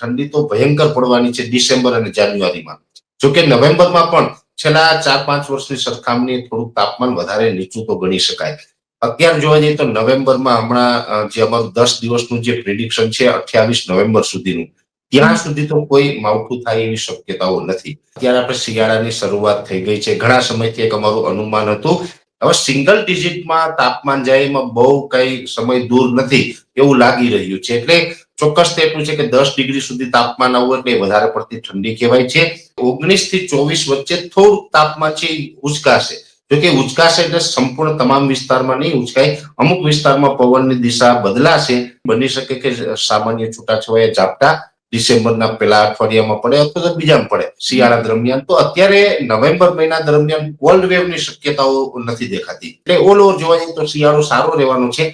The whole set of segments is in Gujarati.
ઠંડી તો ભયંકર પડવાની છે ડિસેમ્બર અને જાન્યુઆરીમાં. જોકે નવેમ્બરમાં પણ છેલ્લા ચાર પાંચ વર્ષની સરખામણીએ થોડુંક તાપમાન વધારે નીચું તો ગણી શકાય. અત્યારે જોવા જઈએ તો નવેમ્બરમાં હમણાં જે અમારું દસ દિવસનું જે પ્રિડિક્શન છે અઠ્યાવીસ નવેમ્બર સુધીનું, ત્યાં સુધી તો કોઈ માવઠું થાય એવી શક્યતાઓ નથી. અત્યારે આપણે શિયાળાની શરૂઆત થઈ ગઈ છે. ઘણા સમયથી એક અમારું અનુમાન હતું, હવે સિંગલ ડિજિટમાં તાપમાન જાય એમાં બહુ કઈ સમય દૂર નથી એવું લાગી રહ્યું છે. એટલે ચોક્કસ તો એટલું છે કે દસ ડિગ્રી સુધી તાપમાન આવવું એટલે વધારે પડતી ઠંડી કહેવાય છે. ઓગણીસથી ચોવીસ વચ્ચે થોડુંક તાપમાન છે ઉચકાશે. જોકે ઉચકાશે એટલે સંપૂર્ણ તમામ વિસ્તારમાં નહીં ઉચકાય. અમુક વિસ્તારમાં પવનની દિશા બદલાશે. બની શકે કે સામાન્ય છૂટાછવાયા ઝાપટા ડિસેમ્બરના પેલા અઠવાડિયામાં પડે અથવા તો બીજામાં પડે. શિયાળા દરમિયાન તો અત્યારે નવેમ્બર મહિના દરમિયાન કોલ્ડ વેવની શક્યતાઓ નથી દેખાતી. એટલે ઓલ ઓવર જોવા જઈએ તો શિયાળો સારો રહેવાનો છે.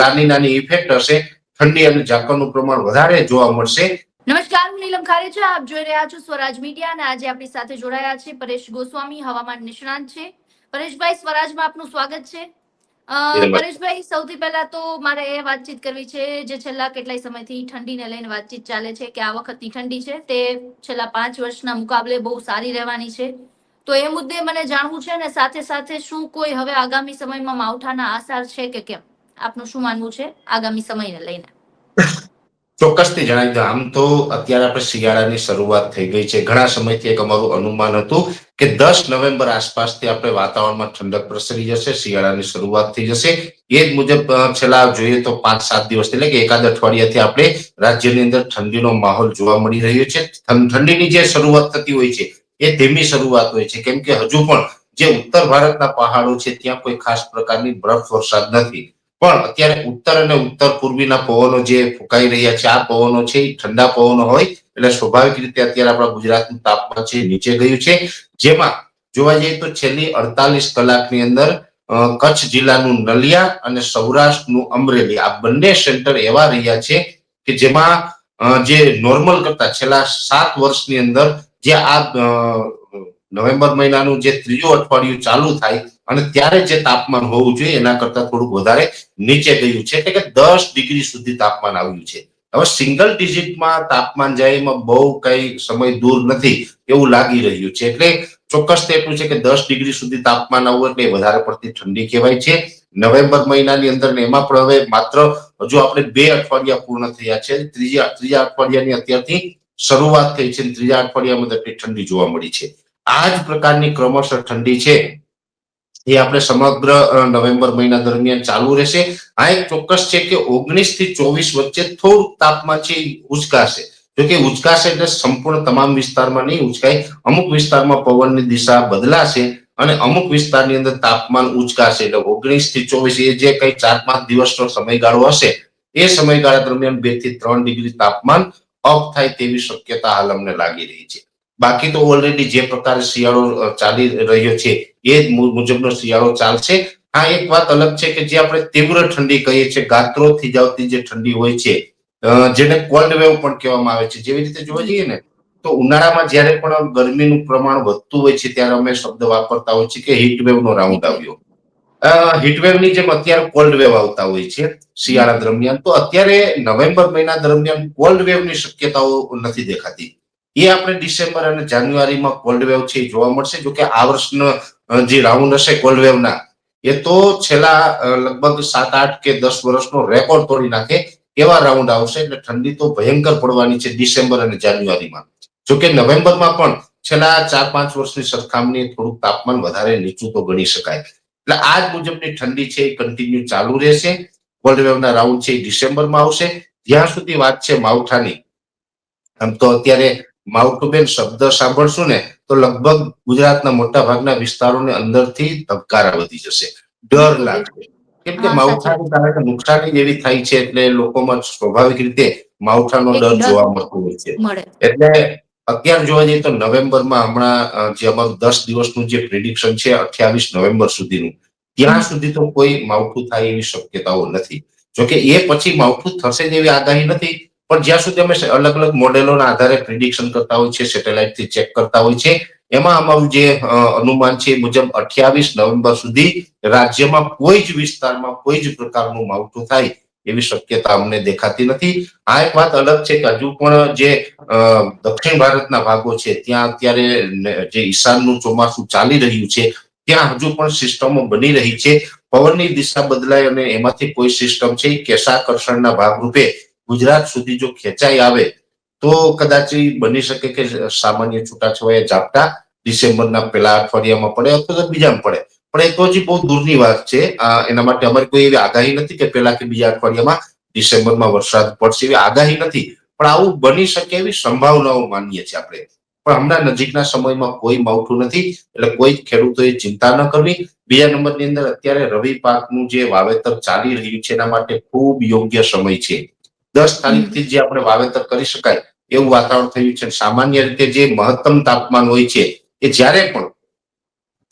નાની નાની ઇફેક્ટ હશે. ઠંડી અને ઝાકળનું પ્રમાણ વધારે જોવા મળશે. નમસ્કાર હું નીલમ છે આપ જોઈ રહ્યા છો સ્વરાજ મીડિયા અને આજે આપણી સાથે જોડાયા છે પરેશ ગોસ્વામી હવામાન નિષ્ણાંત છે. પરેશભાઈ સ્વરાજમાં આપનું સ્વાગત છે. પરેશભાઈ સૌથી પહેલા તો મારે એ વાતચીત કરવી છે જે છેલ્લા કેટલાય સમયથી ઠંડીને લઈને વાતચીત ચાલે છે કે આ વખતની ઠંડી છે તે છેલ્લા પાંચ વર્ષના મુકાબલે બહુ સારી રહેવાની છે. તો એ મુદ્દે મને જાણવું છે અને સાથે સાથે શું કોઈ હવે આગામી સમયમાં માવઠાના આસાર છે કે કેમ? આપનું શું માનવું છે આગામી સમયને લઈને? ચોક્કસથી જણાવી દઉં. આમ તો અત્યારે આપણે શિયાળાની શરૂઆત થઈ ગઈ છે. ઘણા સમયથી એક અમારું અનુમાન હતું કે દસ નવેમ્બર આસપાસથી આપણે વાતાવરણમાં ઠંડક પ્રસરી જશે, શિયાળાની શરૂઆત થઈ જશે. એ જ મુજબ છેલ્લા જોઈએ તો પાંચ સાત દિવસ એટલે કે એકાદ અઠવાડિયાથી આપણે રાજ્યની અંદર ઠંડીનો માહોલ જોવા મળી રહ્યો છે. ઠંડીની જે શરૂઆત થતી હોય છે, એ ધીમી શરૂઆત હોય છે. કેમ કે હજુ પણ જે ઉત્તર ભારતના પહાડો છે, ત્યાં કોઈ ખાસ પ્રકારની બરફ વરસાદ નથી. પણ અત્યારે ઉત્તર અને ઉત્તર પૂર્વીના પવનો જે ફૂંકાઈ રહ્યા છે, આ પવનો છે એ ઠંડા પવનો હોય એટલે સ્વાભાવિક રીતે અત્યારે આપણા ગુજરાતનું તાપમાન છે નીચે ગયું છે. જેમાં જોવા જઈએ તો છેલ્લી અડતાલીસ કલાકની અંદર કચ્છ જિલ્લાનું નલિયા અને સૌરાષ્ટ્રનું અમરેલી આ બંને સેન્ટર એવા રહ્યા છે કે જેમાં જે નોર્મલ કરતા છેલ્લા સાત વર્ષની અંદર જે આ નવેમ્બર મહિનાનું જે ત્રીજું અઠવાડિયું ચાલુ થાય અને ત્યારે જે તાપમાન હોવું જોઈએ, એના કરતા થોડુંક વધારે નીચે ગયું છે. એટલે કે દસ ડિગ્રી સુધી તાપમાન આવ્યું છે. હવે સિંગલ ડિજિટમાં તાપમાન જાય એમાં બહુ કઈ સમય દૂર નથી એવું લાગી રહ્યું છે. એટલે ચોક્કસ એટલું છે કે દસ ડિગ્રી સુધી તાપમાન આવવું એટલે વધારે પડતી ઠંડી કહેવાય છે. નવેમ્બર મહિનાની અંદર ને એમાં પણ હવે માત્ર હજુ આપણે બે અઠવાડિયા પૂર્ણ થયા છે. ત્રીજા ત્રીજા અઠવાડિયાની અત્યારથી શરૂઆત થઈ છે ત્રીજા અઠવાડિયામાં એટલી ઠંડી જોવા મળી છે. આ જ પ્રકારની ક્રમશઃ ઠંડી છે. એ આપણે સમગ્ર નવેમ્બર મહિના દરમિયાન ચાલુ રહેશે. આ એક ચોક્કસ છે કે ઓગણીસથી ચોવીસ વચ્ચે થોડુંક તાપમાન છે ઉચકાશે. જોકે ઉચકાશે એટલે સંપૂર્ણ તમામ વિસ્તારમાં નહીં ઉચકાય. અમુક વિસ્તારમાં પવનની દિશા બદલાશે અને અમુક વિસ્તારની અંદર તાપમાન ઉચકાશે. એટલે ઓગણીસથી ચોવીસ એ જે કઈ ચાર પાંચ દિવસનો સમયગાળો હશે, એ સમયગાળા દરમિયાન બેથી ત્રણ ડિગ્રી તાપમાન અપ થાય તેવી શક્યતા હાલ અમને લાગી રહી છે. બાકી તો ઓલરેડી જે પ્રકારે શિયાળો ચાલી રહ્યો છે, એ મુજબનો શિયાળો ચાલશે. હા એક વાત અલગ છે કે જે આપણે તીવ્ર ઠંડી કહીએ છીએ ગાત્રોથી જ આવતી જે ઠંડી હોય છે જેને કોલ્ડ વેવ પણ કહેવામાં આવે છે. જેવી રીતે જોવા જઈએ ને, તો ઉનાળામાં જ્યારે પણ ગરમીનું પ્રમાણ વધતું હોય છે, ત્યારે અમે શબ્દ વાપરતા હોય છે કે હીટવેવ નો રાઉન્ડ આવ્યો. હીટ વેવની જેમ અત્યારે કોલ્ડ વેવ આવતા હોય છે, શિયાળા દરમિયાન. તો અત્યારે નવેમ્બર મહિના દરમિયાન કોલ્ડ વેવની શક્યતાઓ નથી દેખાતી. એ આપણે ડિસેમ્બર અને જાન્યુઆરીમાં કોલ્ડ વેવ છે એ જોવા મળશે. જો કે આ વર્ષનો જે રાઉન્ડ હશે કોલ્ડ વેવના એ તો છેલ્લા લગભગ સાત, આઠ કે દસ વર્ષનો રેકોર્ડ તોડી નાખે એવા રાઉન્ડ આવશે. એટલે ઠંડી તો ભયંકર પડવાની છે ડિસેમ્બર અને જાન્યુઆરીમાં જો કે નવેમ્બરમાં પણ છેલ્લા ચાર, પાંચ વર્ષની સરખામણીએ થોડુંક તાપમાન વધારે નીચું તો ગણી શકાય. એટલે આ જ મુજબની ઠંડી છે એ કન્ટિન્યુ ચાલુ રહેશે. કોલ્ડ વેવના રાઉન્ડ છે એ ડિસેમ્બરમાં આવશે. જ્યાં સુધી વાત છે માવઠાની, આમ તો અત્યારે માવઠું બેન શબ્દ સાંભળશું ને તો લગભગ ગુજરાતના મોટા ભાગના વિસ્તારોને અંદરથી ધબકારા વધી જશે. ડર લાગશે. કેમ કે માવઠાને કારણે નુકસાની જેવી થાય છે એટલે લોકોમાં સ્વાભાવિક રીતે માવઠાનો ડર જોવા મળતો હોય છે. એટલે અત્યારે જોવા જઈએ તો નવેમ્બરમાં હમણાં જે અમારું દસ દિવસનું જે પ્રિડિક્શન છે અઠ્યાવીસ નવેમ્બર સુધીનું ત્યાં સુધી તો કોઈ માવઠું થાય એવી શક્યતાઓ નથી. જોકે એ પછી માવઠું થશે જેવી આગાહી નથી પણ જ્યાં સુધી અમે અલગ અલગ મોડેલોના આધારે પ્રિડિક્શન કરતા હોય છે સેટેલાઇટથી ચેક કરતા હોય છે, એમાં અમારું જે અનુમાન છે મુજબ અઠ્યાવીસ નવેમ્બર સુધી રાજ્યમાં કોઈ જ વિસ્તારમાં કોઈ જ પ્રકારનું માવઠું થાય એવી શક્યતા અમને દેખાતી નથી. આ એક વાત અલગ છે કે હજુ પણ જે દક્ષિણ ભારતના ભાગો છે, ત્યાં અત્યારે જે ઈશાનનું ચોમાસું ચાલી રહ્યું છે, ત્યાં હજુ પણ સિસ્ટમો બની રહી છે. પવનની દિશા બદલાય અને એમાંથી કોઈ સિસ્ટમ છે કેશાકર્ષણના ભાગરૂપે ગુજરાત સુધી જો ખેંચાઈ આવે, તો કદાચ બની શકે કે સામાન્ય છૂટાછવાયા ઝાપટા ડિસેમ્બરના પહેલા અઠવાડિયામાં પડે અથવા બીજામાં પડે. પણ એ તો હજી બહુ દૂરની વાત છે. એના માટે અમારી કોઈ એવી આગાહી નથી કે પહેલા કે બીજા અઠવાડિયામાં ડિસેમ્બરમાં વરસાદ પડશે એવી આગાહી નથી. પણ આવું બની શકે એવી સંભાવનાઓ માનીએ છીએ આપણે. પણ હમણાં નજીકના સમયમાં કોઈ માવઠું નથી, એટલે કોઈ ખેડૂતોએ ચિંતા ન કરવી. બીજા નંબરની અંદર અત્યારે રવિ પાકનું જે વાવેતર ચાલી રહ્યું છે એના માટે ખૂબ યોગ્ય સમય છે. દસ તારીખથી જે આપણે વાવેતર કરી શકાય એવું વાતાવરણ થયું છે. સામાન્ય રીતે જે મહત્તમ તાપમાન હોય છે એ જ્યારે પણ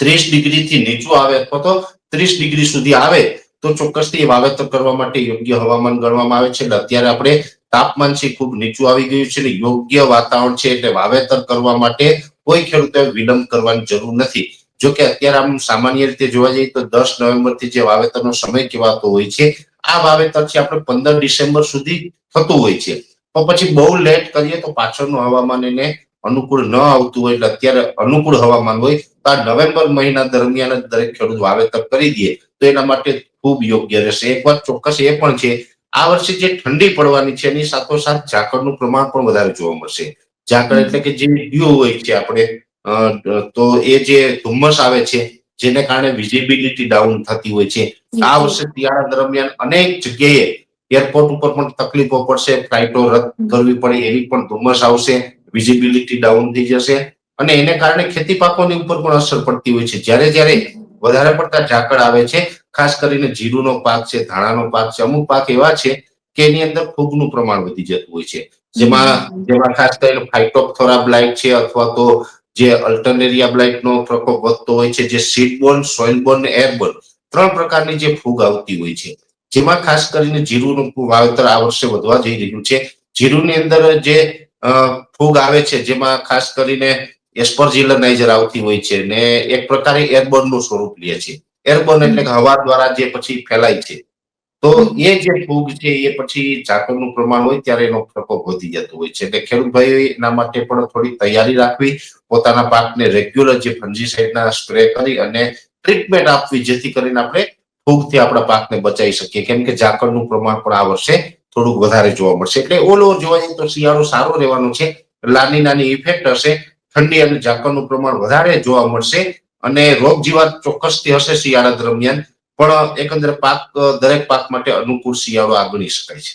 ત્રીસ ડિગ્રીથી નીચું આવે અથવા તો ત્રીસ ડિગ્રી સુધી આવે તો ચોક્કસથી વાવેતર કરવા માટે યોગ્ય હવામાન ગણવામાં આવે છે. એટલે અત્યારે આપણે તાપમાન છે ખૂબ નીચું આવી ગયું છે અને યોગ્ય વાતાવરણ છે એટલે વાવેતર કરવા માટે કોઈ ખેડૂતોએ વિલંબ કરવાની જરૂર નથી. જો કે અત્યારે આમ સામાન્ય રીતે જોવા જઈએ તો દસ નવેમ્બરથી જે વાવેતરનો સમય કહેવાતો હોય છે આ વાવેતર છે આપણે પંદર ડિસેમ્બર સુધી થતું હોય છે. પણ પછી બહુ લેટ કરીએ તો પાછળનું હવામાન એને અનુકૂળ ન આવતું હોય એટલે અત્યારે અનુકૂળ હવામાન હોય તો આ નવેમ્બર મહિના દરમિયાન દરેક ખેડૂત વાવેતર કરી દે. તો એના માટે ખૂબ યોગ્ય રહેશે. એક વાત ચોક્કસ એ પણ છે, આ વર્ષે જે ઠંડી પડવાની છે એની સાથોસાથ ઝાકળનું પ્રમાણ પણ વધારે જોવા મળશે. ઝાકળ એટલે કે જે ડ્યુ હોય છે આપણે તો એ જે ધુમ્મસ આવે છે જેને કારણે વિઝિબિલિટી ડાઉન થતી હોય છે. આ વર્ષે શિયાળા દરમિયાન અનેક જગ્યાએ એરપોર્ટ ઉપર પણ તકલીફો પડશે ફ્લાઇટો રદ કરવી પડે એવી પણ ધુમ્મસ આવશે વિઝિબિલિટી ડાઉન થઈ જશે અને એને કારણે ખેતી પાકોની ઉપર પણ અસર પડતી હોય છે. જ્યારે જ્યારે વધારે પડતા ઝાકળ આવે છે ખાસ કરીને જીરુનો પાક છે ધાણાનો પાક છે અમુક પાક એવા છે કે એની અંદર ફૂગનું પ્રમાણ વધી જતું હોય છે. જેમાં જેમાં ખાસ કરીને ફાઇટોપ્થોરા બ્લાઇટ છે અથવા તો જે અલ્ટરનેરિયા બ્લાઇટ નો પ્રકોપ વધતો હોય છે, જે સીડબોર્ન સોઇલબોર્ન એરબોર્ન ત્રણ પ્રકારની જે ફૂગ આવતી હોય છે. જેમાં ખાસ કરીને જીરુનું વાવેતર આ વર્ષે વધવા જઈ રહ્યું છે. જીરુની અંદર જે ફૂગ આવે છે, જેમાં ખાસ કરીને એસ્પરજીલનાઇઝર આવતી હોય છે ને એક પ્રકારે એરબોર્નનું સ્વરૂપ લે છે. એરબોર્ન એટલે હવા દ્વારા જે પછી ફેલાય છે. તો એ જે ફૂગ છે એ પછી ઝાકળનું પ્રમાણ હોય ત્યારે એનો પ્રકોપ વધી જતો હોય છે. એટલે ખેડૂત ભાઈઓ એના માટે પણ થોડી તૈયારી રાખવી, પોતાના પાકને રેગ્યુલર જે ફંજીસાઇડના સ્પ્રે કરી અને ટ્રીટમેન્ટ આપવી, જેથી કરીને આપણે ફૂગથી આપણા પાકને બચાવી શકીએ. કેમ કે ઝાકળનું પ્રમાણ પણ આ વર્ષે થોડુંક વધારે જોવા મળશે. એટલે ઓલ ઓવર જોવા જઈએ તો શિયાળો સારો રહેવાનો છે. નાની નાની ઇફેક્ટ હશે. ઠંડી અને ઝાકળનું પ્રમાણ વધારે જોવા મળશે અને રોગ જીવાત ચોક્કસથી હશે શિયાળા દરમિયાન. પણ એકંદરે પાક, દરેક પાક માટે અનુકૂળ શિયાળો આ શકાય છે.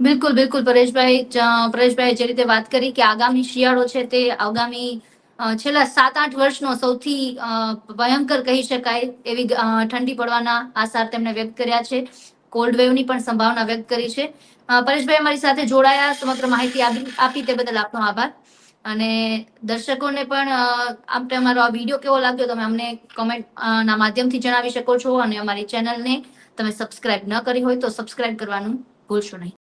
બિલકુલ બિલકુલ. પરેશભાઈ પરેશભાઈ જે રીતે વાત કરી કે આગામી શિયાળો છે તે આગામી છેલ્લા સાત આઠ વર્ષનો સૌથી ભયંકર કહી શકાય એવી ઠંડી પડવાના આસાર તેમણે વ્યક્ત કર્યા છે. કોલ્ડ વેવની પણ સંભાવના વ્યક્ત કરી છે. પરેશભાઈ અમારી સાથે જોડાયા, સમગ્ર માહિતી આપી તે બદલ આપનો આભાર. અને દર્શકોને પણ આપણે અમારો આ વીડિયો કેવો લાગ્યો તમે અમને કમેન્ટ ના માધ્યમથી જણાવી શકો છો અને અમારી ચેનલને તમે સબસ્ક્રાઇબ ન કરી હોય તો સબસ્ક્રાઇબ કરવાનું ભૂલશો નહીં.